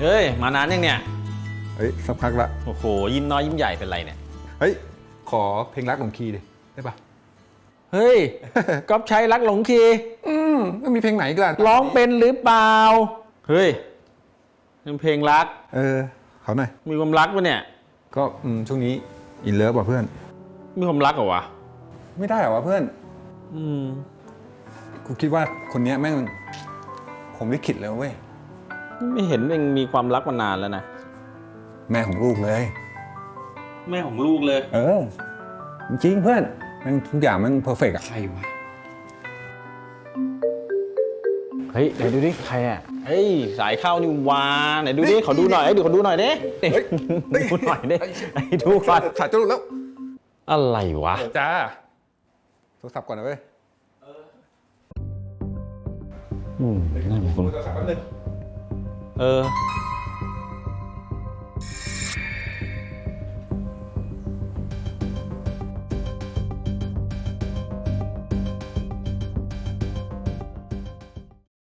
เฮ้ย มานานยังเนี่ย เฮ้ยสักพักละ โอ้โห ยิ้มน้อยยิ้มใหญ่เป็นไรเนี่ย เฮ้ย ขอเพลงรักหลงคีย์ดิได้ปะเฮ้ย ก๊อฟใช้รักหลงคี อืมไม่มีเพลงไหนกันร้องเป็นหรือเปล่า เฮ้ยเป็นเพลงรัก เออเขาหน่อย มีความรักปะเนี่ย ก็อืมช่วงนี้อินเลิฟว่ะเพื่อน มีความรักเหรอวะ ไม่ได้เหรอวะเพื่อน อืม กูคิดว่าคนเนี้ยแม่งผมลิขิตเลยเว้ย ไม่เห็นเองมีความรักมานานแล้วนะ แม่ของลูกเลย แม่ของลูกเลย เออ จริงๆเพื่อน มันทุกอย่างมันเพอร์เฟกอะใครวะ เฮ้ยไหนดูดิใครอะเฮ้ยสายเข้านี่วาไหนดูดิขอดูหน่อยเดี๋ยวขอดูหน่อยดิดูหน่อยดิไอ้ดูก่อนถ่ายจรวดแล้วอะไรวะจ้าโทรศัพท์ก่อนนะเว้ยอืมนั่นคุณโทรศัพท์แป๊บนึง เออ